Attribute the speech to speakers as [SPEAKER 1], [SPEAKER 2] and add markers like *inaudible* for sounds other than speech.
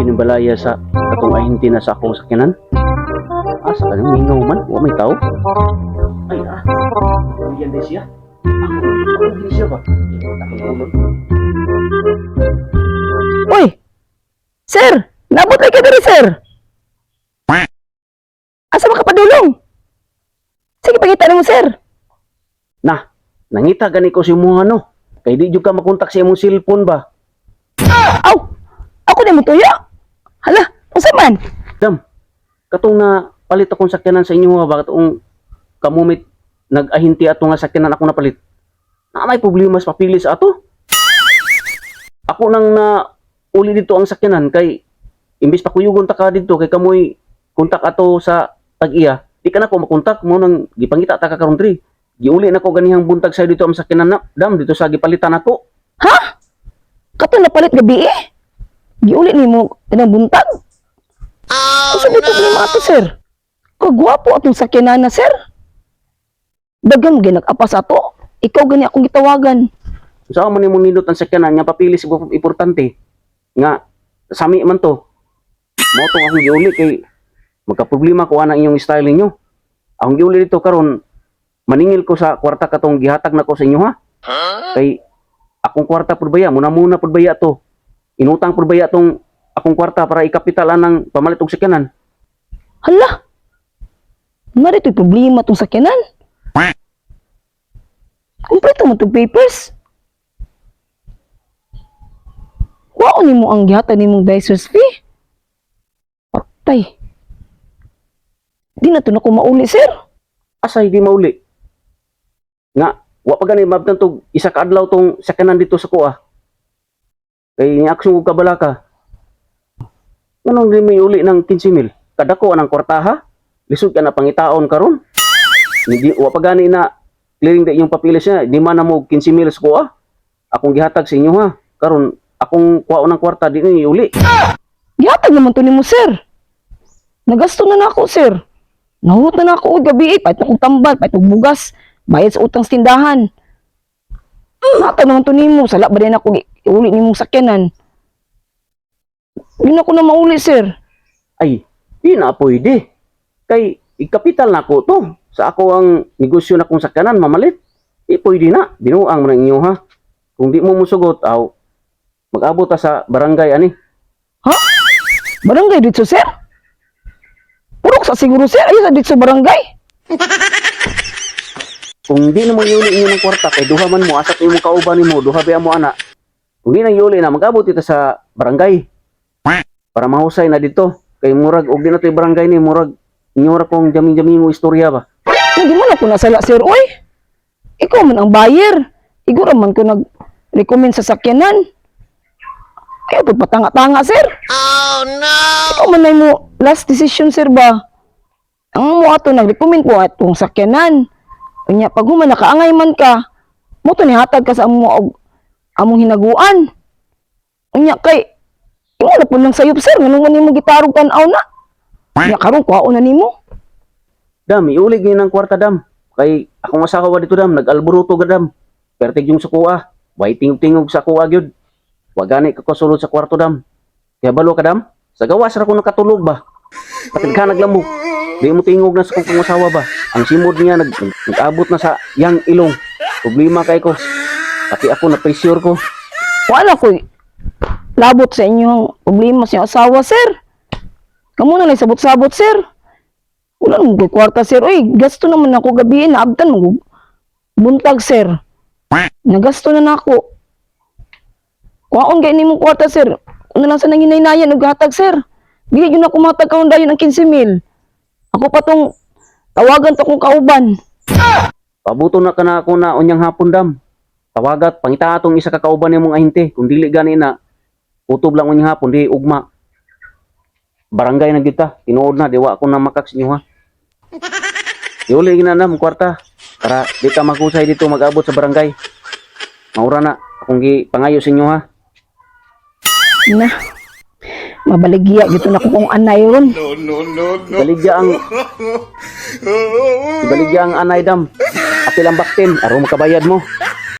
[SPEAKER 1] pinibalaya sa katong ahinti na sa akong sakyanan. Asa ka nang mingaw man? Wa may tao? Ay, ah. Yan din siya. Ako, ako din siya ba?
[SPEAKER 2] Uy! Sir! Nabot ka diri, sir! Asa ba ka padulong? Sige, pagkita mo, sir.
[SPEAKER 1] Na, nangita gani ko si mo ano. Kay di jud ka makontak sa imong cellphone ba?
[SPEAKER 2] Aw! Ako na mo tuya. Hala, unsa man?
[SPEAKER 1] Dam, katong na palit akong sakyanan sa inyo ha, bakit ang kamumit nag-ahinti ato nga sakyanan ako napalit. Na may problema sa papili sa ato. Ako nang na uli dito ang sakyanan kay imbis pa kuyugon ta ka dito kay kamoy kontak ato sa tag-iya. Di ka na ko makontak mo nang gipangita ta ka karon diri. Giuli na ko ganihang buntag sa dito ang sakyanan na dam dito sa gipalitan ako.
[SPEAKER 2] Ha? Kato na palit gabi eh. Giuli ni mo tinang buntag. Oh, Asa dito problema ato, sir? Kagwapo atong sakyanan na, sir. Dagang ginag-apas ato. Ikaw gani akong gitawagan.
[SPEAKER 1] Sa man nimo nindot ang sakyanan nga papili sa importante nga sami man to. Mo to akong giuli kay magka-problema ko ana inyong style ninyo. Akong giuli dito karon maningil ko sa kwarta katong gihatag na ko sa inyo ha. Kay akong kwarta pud baya, muna muna pud baya to. Inutang pud baya tong akong kwarta para ikapitalan ng pamalit og sakyanan.
[SPEAKER 2] Hala! Nga dito'y problema tong sakyanan. Kompleto mo itong papers. Wao ni mo ang gihata ni mong dicer's fee. Patay. Di na to na ko mauli, sir.
[SPEAKER 1] Asay di mauli. Nga wa pa gani mabtan tog isa ka adlaw tong sakyanan dito sa kuha. Kay ni aksyon ko kabalaka. Anong di may uli ng 15 mil? Kada ko anang kwartaha? Lisod ka na pangitaon karon. Hindi wa pa gani na clearing da yung papilis niya. Di man na mo 15 mil sa kuha. Akong gihatag sa inyo ha. Karon akong kuha ng kwarta di ni uli.
[SPEAKER 2] Gihatag naman to ni mo, sir. Nagasto na na ako, sir. Nahut na na ako og gabi, eh. Pahit na kong tambal, pahit og bugas. Bayad sa utang sa tindahan. Hatag naman to ni mo. Sala ba din ako i- iuli ni mong sakyanan? Hindi na ako na mauli, sir.
[SPEAKER 1] Ay, di na pwede. Kay ikapital na ko to. Sa ako ang negosyo na kung sakyanan mamalit. Di pwede na. Binuang mo na inyo ha. Kung di mo musugot, aw, mag-abot ta sa barangay ani.
[SPEAKER 2] Ha? Barangay dito, sir? Purok sa siguro, sir. Ayun sa dito sa barangay. *laughs*
[SPEAKER 1] Kung di na mo iuli inyo ng kwarta, kay duha man mo, asat mo kauban ni mo, duha ba mo ana. Kung di na iuli na, mag-abot ito sa barangay. Para mahusay na dito. Kay murag, og di na ito barangay ni, murag, inyo ra kong jamin-jamin mo istorya ba.
[SPEAKER 2] Hindi man ako nasala, sir. Uy, ikaw man ang buyer. Igura man ko nag-recommend sa sakyanan. Kaya po patanga-tanga, sir. Oh, no! Ikaw man na mo last decision, sir ba? Ang mo ato nag-recommend ko atong sakyanan. Kanya, pag nakaangay man ka, mo to nihatag ka sa amo og among hinaguan. Unya kay Imo na po lang sayop, sir. Ganun nga nimo gitarog tanaw na. Nya karon kuhaon na nimo.
[SPEAKER 1] Dam, iulig niyo ng kwarta, dam. Kay akong asawa dito, dam, nag-alburuto ka, dam. Pertig yung sa kuha. Way tingog-tingog sa kuha, gyud. Wa gani ka kasulod sa kwarto, dam. Kaya balo ka, dam. Sa gawas ra ko nakatulog ba? Kapit ka naglamog. Di mo tingog na sa kong asawa ba? Ang simod niya nag, nag-abot na sa yang ilong. Problema kay ko. Pati ako na pressure ko.
[SPEAKER 2] Wala ko labot sa inyong problema sa asawa, sir. Kamu na lang sabot-sabot, sir. Wala ko'y kwarta, sir. Uy, gasto naman ako gabi, naabtan mo. Buntag, sir. Nagasto na na ako. Kuhaon kayo ni mong kwarta, sir. Kung na lang sa nanginaynayan, naghatag, sir. Bigay yun ako matag kaon dayon ng 15 mil. Ako pa tong tawagan to kong kauban.
[SPEAKER 1] Pabuto na ka na ako na unyang hapon, dam. Tawagat, pangita atong isa kakauban ni mong ahinte. Kung dili gani na, utob lang unyang hapon, di ugma. Barangay na kita, tinuod na, diwa ako na makaks inyo ha. Iuli na na, kwarta. Para di ka makusay dito mag-abot sa barangay. Maura na, akong gi pangayo sa inyo ha.
[SPEAKER 2] Na. Mabaligya gito na kung anay ron.
[SPEAKER 1] Baligya ang *laughs* Baligya ang anay dam. Apil ang baktin, aro makabayad mo.